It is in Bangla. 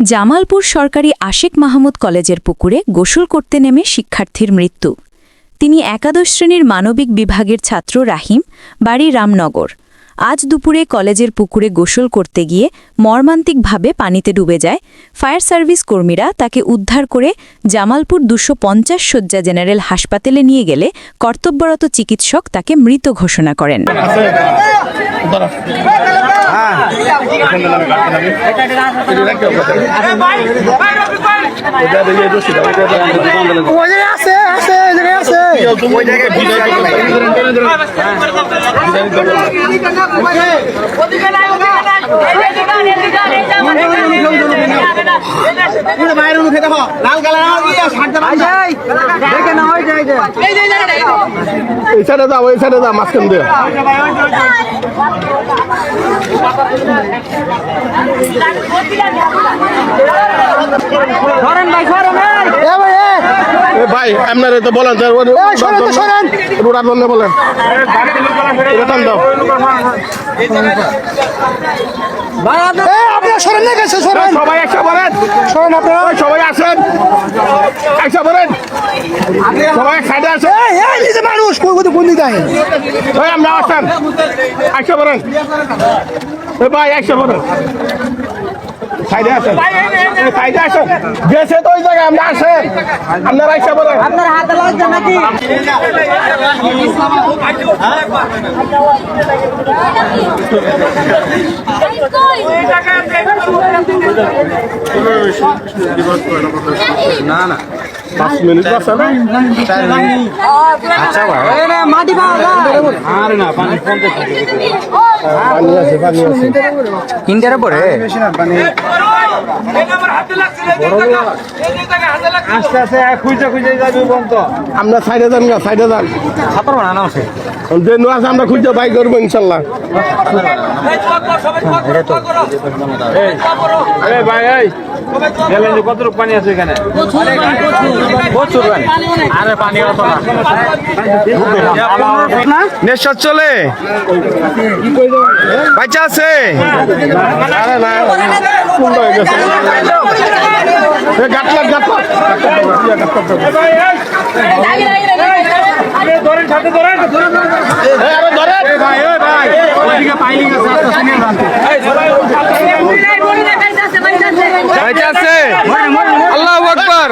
জামালপুর সরকারি আশেক মাহমুদ কলেজের পুকুরে গোসল করতে নেমে শিক্ষার্থীর মৃত্যু। তিনি একাদশ শ্রেণির মানবিক বিভাগের ছাত্র রাহিম, বাড়ি রামনগর। আজ দুপুরে কলেজের পুকুরে গোসল করতে গিয়ে মর্মান্তিকভাবে পানিতে ডুবে যায়। ফায়ার সার্ভিস কর্মীরা তাকে উদ্ধার করে জামালপুর দুশো পঞ্চাশ শয্যা জেনারেল হাসপাতালে নিয়ে গেলে কর্তব্যরত চিকিৎসক তাকে মৃত ঘোষণা করেন। জায়গায় আছে আছে আছে বাইরের মুখে দেখো লাল কালার এই সাইডে যাও, এই সাইডে যাও, মাঝখান দিয়ে। ভাই সরেন ভাই এ। এ ভাই আপনারা তো বলেন সরেন রোডার জন্য বলেন। দাও। আপনারা সরেন না গেছে সরেন। সবাই একশো বলেন। সরেন আপনারা। সবাই আসেন। একশো বলেন। সবাই এক সাইডে আসেন এই এই নিজে মানুষ কোন কোন কোন দিকে আহেন ওই আমরা আসেন একশো এ ভাই একশো বলেন সাইডে আসেন। সাইডে আসেন। গেছে তো ওই জায়গায় আমরা আসেন আপনারা একশো বলেন আপনার হাতে লাগছে নাকি? পাঁচ মিনিট আছে না? না মাটি পাওয়া যায়। পানি আছে পানি আছে। তিনটার পরে আস্তে আস্তে আমরা সাইডে যান সাইডে যান। ছাত্র আছে যে নো আছে, আমরা খুঁজে বাই করব ইনশাল্লাহ। চলে। বাচ্চা আছে? কুন্ড হয়ে গেছে। এ গাটলাম গাটলাম ধরেন সাথে ধরেন। এ ভাই ভাই। ওইদিকে পাইলিং আছে শুনিয়ে জানতে বাচ্চা আছে। আল্লাহ আকবার।